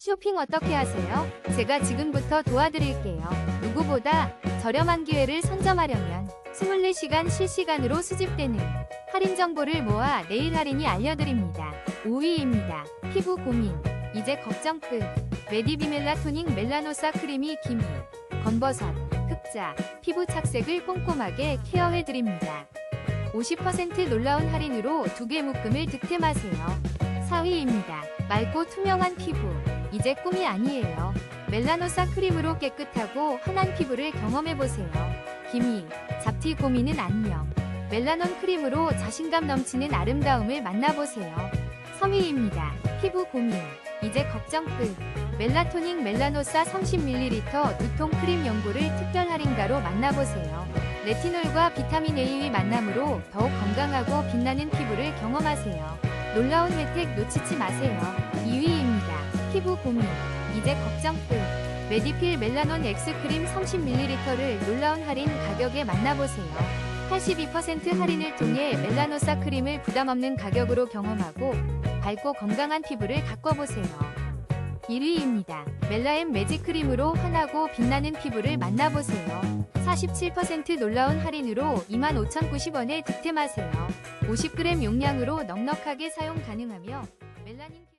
쇼핑 어떻게 하세요? 제가 지금부터 도와드릴게요. 누구보다 저렴한 기회를 선점하려면 24시간 실시간으로 수집되는 할인 정보를 모아 내일 할인이 알려드립니다. 5위입니다. 피부 고민. 이제 걱정 끝. 메디비 멜라토닉 멜라노사 크림이 기미, 건버섯, 흑자, 피부 착색을 꼼꼼하게 케어해드립니다. 50% 놀라운 할인으로 두 개 묶음을 득템하세요. 4위입니다. 맑고 투명한 피부. 이제 꿈이 아니에요. 멜라노사 크림으로 깨끗하고 환한 피부를 경험해보세요. 기미, 잡티 고민은 안녕. 멜라논 크림으로 자신감 넘치는 아름다움을 만나보세요. 3위입니다. 피부 고민. 이제 걱정 끝. 멜라토닉 멜라노사 30ml 두통 크림 연고를 특별 할인가로 만나보세요. 레티놀과 비타민 A의 만남으로 더욱 건강하고 빛나는 피부를 경험하세요. 놀라운 혜택 놓치지 마세요. 2위입니다. 피부 고민. 이제 걱정 끝. 메디필 멜라논 엑스크림 30ml를 놀라운 할인 가격에 만나보세요. 82% 할인을 통해 멜라노사 크림을 부담 없는 가격으로 경험하고 밝고 건강한 피부를 가꿔보세요. 1위입니다. 멜라엠 매직 크림으로 환하고 빛나는 피부를 만나보세요. 47% 놀라운 할인으로 25,090원에 득템하세요. 50g 용량으로 넉넉하게 사용 가능하며 멜라닌